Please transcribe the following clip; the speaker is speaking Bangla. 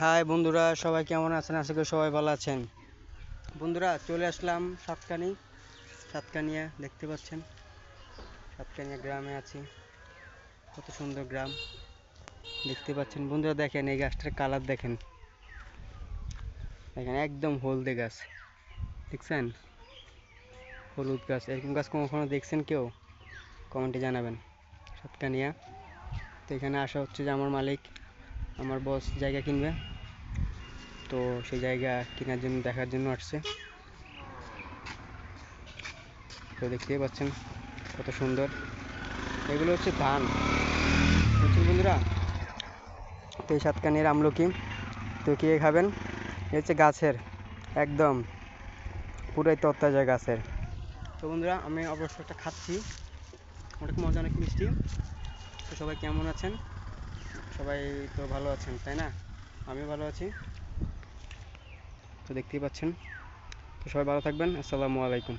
হাই বন্ধুরা, সবাই কেমন আছেন? আশা করি সবাই ভালো আছেন। বন্ধুরা, চলে আসলাম সাতকানি। সাতকানিয়া, দেখতে পাচ্ছেন? সাতকানিয়া গ্রামে আছি। কত সুন্দর গ্রাম। দেখতে পাচ্ছেন? বন্ধুরা, দেখেন এই গাছটার কালার দেখেন। দেখেন, একদম হলদে গাছ। দেখছেন? হলুদ গাছ। এরকম গাছ কখনো দেখছেন কেউ? কমেন্টে জানাবেন। সাতকানিয়া। তো এখানে আসা হচ্ছে যে আমার মালিক, আমার বস জায়গা কিনবে। তো সেই জায়গা কেনার জন্য, দেখার জন্য আসছে। তো দেখতেই পাচ্ছেন কত সুন্দর। এগুলো হচ্ছে ধান। বুঝছেন বন্ধুরা, তো এই সাতকানির আমলকি। তো কে খাবেন? এ হচ্ছে গাছের, একদম পুরাই তত্তাজা গাছের। তো বন্ধুরা, আমি অবশ্য একটা খাচ্ছি। অনেক মজা, অনেক মিষ্টি। তো সবাই কেমন আছেন? সবাই তো ভালো আছেন, তাই না? আমিও ভালো আছি। তো দেখতেই পাচ্ছেন। তো সবাই ভালো থাকবেন। আসসালামু আলাইকুম।